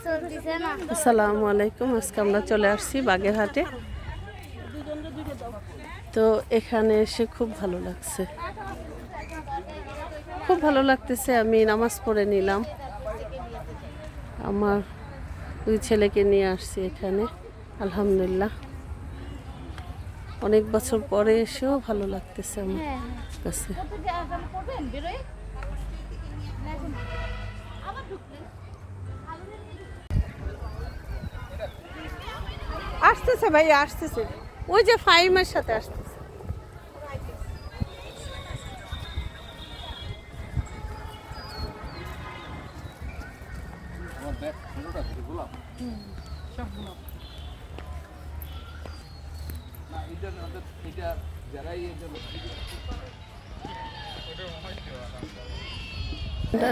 আসসালামু আলাইকুম। আজকে আমরা চলে আসছি বাগেরহাটে। তো এখানে এসে খুব ভালো লাগছে। খুব ভালো লাগতেছে, আমি নামাজ পড়ে নিলাম। আমার দুই ছেলেকে নিয়ে আসছি এখানে, আলহামদুলিল্লাহ। অনেক বছর পরে এসেও ভালো লাগতেছে আমার কাছে। আসতেছে ভাই আসতেছে। ওই যে ফাইমের সাথে আসতেছে।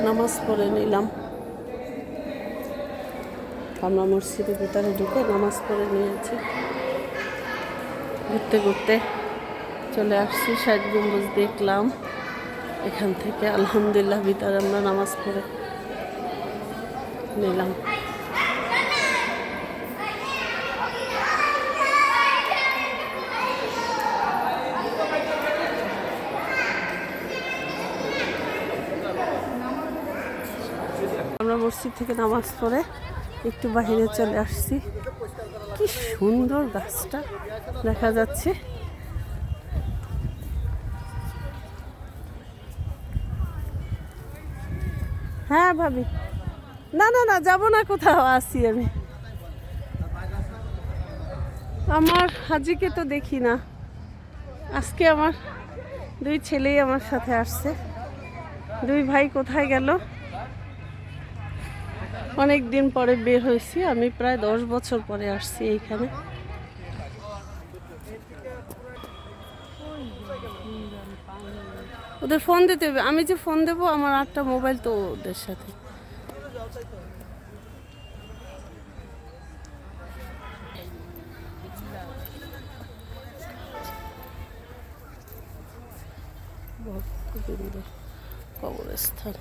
নামাজ পড়ে নিলাম। আমরা মসজিদের ভিতরে ঢুকে নামাজ পড়ে নিয়েছি। ঘুরতে ঘুরতে চলে আসছি ষাট গম্বুজ দেখলাম। এখান থেকে আলহামদুলিল্লাহ ভিতরে আমরা নামাজ পড়ে নিলাম। আমরা মসজিদ থেকে নামাজ পড়ে একটু বাইরে চলে আসছি। কি সুন্দর গাছটা দেখা যাচ্ছে। হ্যাঁ ভাবি। না না না, যাব না কোথাও, আসি আমি। আমার হাজিকে তো দেখি না। আজকে আমার দুই ছেলেই আমার সাথে আসছে। দুই ভাই কোথায় গেল? অনেক দিন পরে বের হয়েছি। আমি প্রায় দশ বছর পরে আসছি এইখানে। ওদের ফোন দিতে হবে। আমি যে ফোন দেবো, আমার আটটা মোবাইল তো ওদের সাথে। কবরস্থান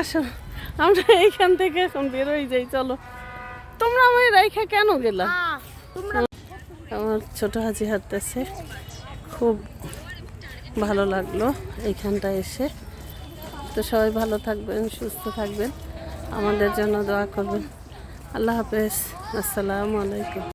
আসো আমরা এইখান থেকে এখন বেরোই যাই চলো। তোমরা আমার রাইখা কেন গেলা? আমার ছোট হাজি হাঁটতেছে। খুব ভালো লাগল এইখানটা এসে। তো সবাই ভালো থাকবেন সুস্থ থাকবেন। আমাদের জন্য দোয়া করবেন। আল্লাহ হাফেজ। আসসালামু আলাইকুম।